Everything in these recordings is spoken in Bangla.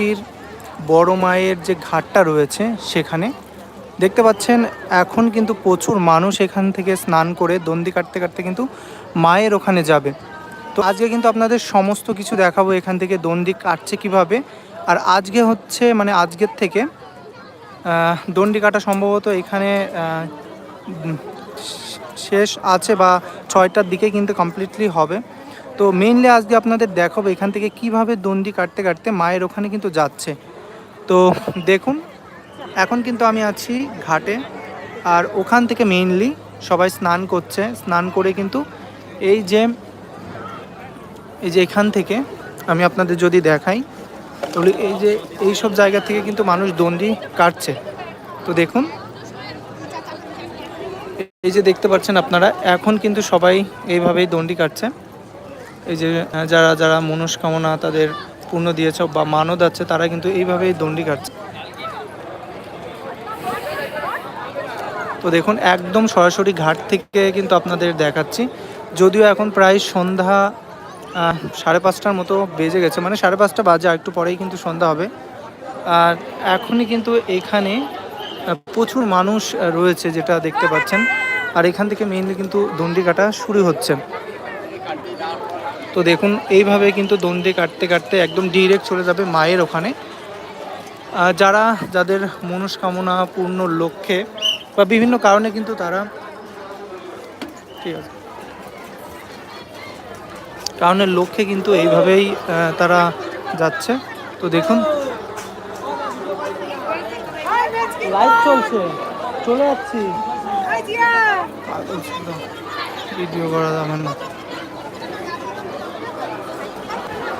কমিটির বড় মায়ের যে ঘাটটা রয়েছে সেখানে। দেখতে পাচ্ছেন, এখন কিন্তু প্রচুর মানুষ এখান থেকে স্নান করে দন্দি কাটতে কাটতে কিন্তু মায়ের ওখানে যাবে। তো আজকে কিন্তু আপনাদের সমস্ত কিছু দেখাবো, এখান থেকে দন্ডি কাটছে কীভাবে। আর আজকে হচ্ছে মানে আজকের থেকে দন্ডি কাটা সম্ভবত এখানে শেষ আছে বা ছয়টার দিকে কিন্তু কমপ্লিটলি হবে। তো মেইনলি আজকে আপনাদের দেখাবো এখান থেকে কীভাবে দন্ডি কাটতে কাটতে মায়ের ওখানে কিন্তু যাচ্ছে। তো দেখুন, এখন কিন্তু আমি আছি ঘাটে আর ওখান থেকে মেইনলি সবাই স্নান করছে। স্নান করে কিন্তু এই যে এই যে এখান থেকে আমি আপনাদের যদি দেখাই, তাহলে এই যে এই সব জায়গা থেকে কিন্তু মানুষ দণ্ডি কাটছে। তো দেখুন, এই যে দেখতে পাচ্ছেন আপনারা, এখন কিন্তু সবাই এইভাবেই দণ্ডি কাটছে। এই যে যারা যারা মনস্কামনা তাদের পূর্ণ দিয়েছে বা মানদ আছে তারা কিন্তু এইভাবেই দণ্ডি কাটছে। তো দেখুন, একদম সরাসরি ঘাট থেকে কিন্তু আপনাদের দেখাচ্ছি। যদিও এখন প্রায় সন্ধ্যা সাড়ে পাঁচটার মতো বেজে গেছে মানে সাড়ে পাঁচটা বাজে, আর একটু পরেই কিন্তু সন্ধ্যা হবে। আর এখনই কিন্তু এখানে প্রচুর মানুষ রয়েছে যেটা দেখতে পাচ্ছেন। আর এখান থেকে মেইনলি কিন্তু দণ্ডি কাটা শুরু হচ্ছে। তো দেখুন এইভাবে কিন্তু দণ্ডি কাটতে কাটতে একদম ডিরেক্ট চলে যাবে মায়ের ওখানে। যারা যাদের মনস্কামনা পূর্ণ লক্ষ্যে বা বিভিন্ন কারণে কিন্তু তারা ঠিক আছে। কারণের লক্ষ্যে কিন্তু এইভাবেই তারা যাচ্ছে। তো দেখুন। লাইভ চলছে। চলে যাচ্ছি। ভিডিও করা যাবে না।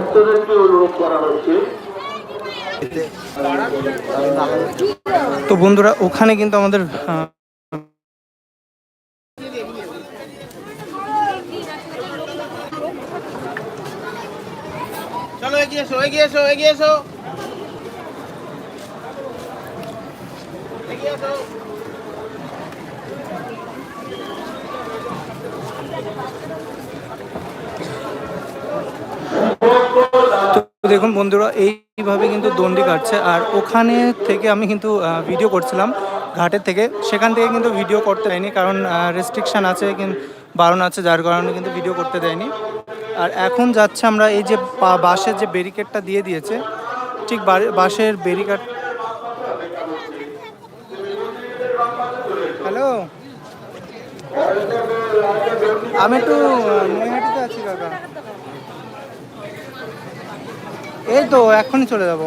ভক্তদেরকে অনুরোধ করা হচ্ছে তো বন্ধুরা ওখানে কিন্তু আমাদের চলো এগিয়ে এসো এগিয়ে এসো এগিয়ে এসো। এগিয়ে এসো দেখুন বন্ধুরা, এইভাবে কিন্তু দণ্ডি কাটছে। আর ওখানে থেকে আমি কিন্তু ভিডিও করছিলাম, ঘাটের থেকে। সেখান থেকে কিন্তু ভিডিও করতে দেয়নি, কারণ রেস্ট্রিকশান আছে, কিন্তু বারণ আছে, যার কারণে কিন্তু ভিডিও করতে দেয়নি। আর এখন যাচ্ছে আমরা, এই যে বা- বাঁশের যে ব্যারিকেডটা দিয়ে দিয়েছে, ঠিক বাঁশের ব্যারিকেড হ্যালো আমি একটু আছি কাকা এই তো এখনই চলে যাব।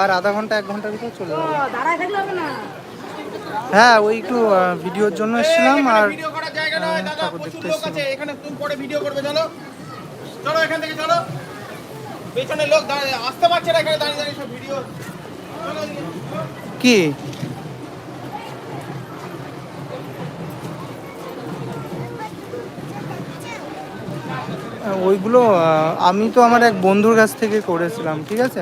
আর আধা ঘণ্টা এক ঘণ্টার ভিতরে চলে যাব। দাঁড়ায় থাকলে হবে না? হ্যাঁ ওই একটু ভিডিওর জন্য এসেছিলাম আর ঠাকুর দেখতে লোক আছে এখানে তুমি পরে ভিডিও করবে চলো। চলো এখান থেকে চলো। পেছনে লোক দাঁড়িয়ে আসতে পারছে না এখানে দাঁড়িয়ে দাঁড়িয়ে সব ভিডিও। কি? ওইগুলো আমি তো আমার এক বন্ধুর কাছ থেকে করেছিলাম ঠিক আছে?